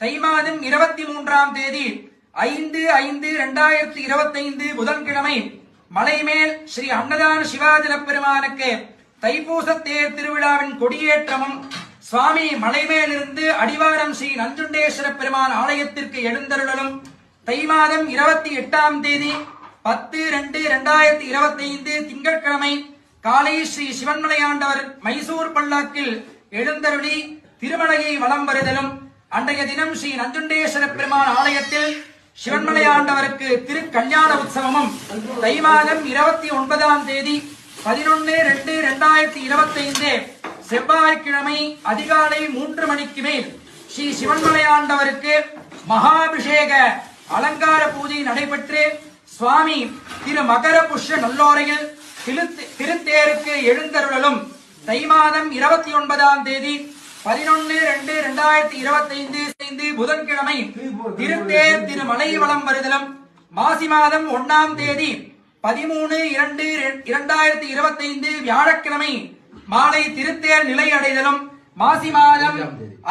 தை மாதம் இருபத்தி மூன்றாம் தேதி ஐந்து ஐந்து இரண்டாயிரத்தி இருபத்தி ஐந்து புதன்கிழமை மலைமேல் ஸ்ரீ அன்னதான சிவாஜன பெருமானுக்கு தைப்பூச தேர் திருவிழாவின் கொடியேற்றமும் சுவாமி மலைமேலிருந்து அடிவாரம் ஸ்ரீ நஞ்சுண்டேஸ்வர பெருமான் ஆலயத்திற்கு எழுந்தருளலும் தை மாதம் இருபத்தி எட்டாம் தேதி பத்து ரெண்டு இரண்டாயிரத்தி இருபத்தி ஐந்து திங்கட்கிழமை காலை ஸ்ரீ சிவன்மலையாண்டவர் மைசூர் பல்லாக்கில் எழுந்தருளி திருமலையை வலம் வருதலும் அன்றைய தினம் ஸ்ரீ நஞ்சுண்டேஸ்வர பெருமான் ஆலயத்தில் சிவன்மலை ஆண்டவருக்கு திரு கல்யாண உற்சவமும் தை மாதம் இருபத்தி ஒன்பதாம் தேதி பதினொன்னு ரெண்டு இரண்டாயிரத்தி இருபத்தி ஐந்து செவ்வாய்க்கிழமை அதிகாலை மூன்று மணிக்கு மேல் ஸ்ரீ சிவன்மலை ஆண்டவருக்கு மகாபிஷேக அலங்கார பூஜை நடைபெற்று சுவாமி திரு மகர புஷ்ய நல்லோரையில் திருத்தேருக்கு எழுந்தருளலும் தை மாதம் இருபத்தி ஒன்பதாம் தேதி பதினொன்னு ரெண்டு இரண்டாயிரத்தி இருபத்தி ஐந்து ஐந்து புதன்கிழமை திருத்தேர் திருமலை வலம் வருதலும் மாசி மாதம் ஒன்னாம் தேதி பதிமூணு இரண்டு இரண்டாயிரத்தி இருபத்தி ஐந்து வியாழக்கிழமை மாலை திருத்தேர் நிலை அடைதலும் மாசி மாதம்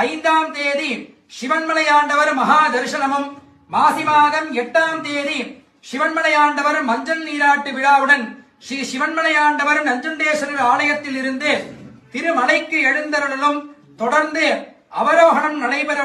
ஐந்தாம் தேதி. சிவன்மலை ஆண்டவர் மகா தரிசனமும் மாசி மாதம் எட்டாம் தேதி சிவன்மலை ஆண்டவர் மஞ்சள் நீராட்டு விழாவுடன் ஸ்ரீ சிவன்மலை ஆண்டவர் நஞ்சுண்டேஸ்வரர் ஆலயத்தில் இருந்து திருமலைக்கு எழுந்தருளும் தொடர்ந்து அவரோகணம் நடைபெற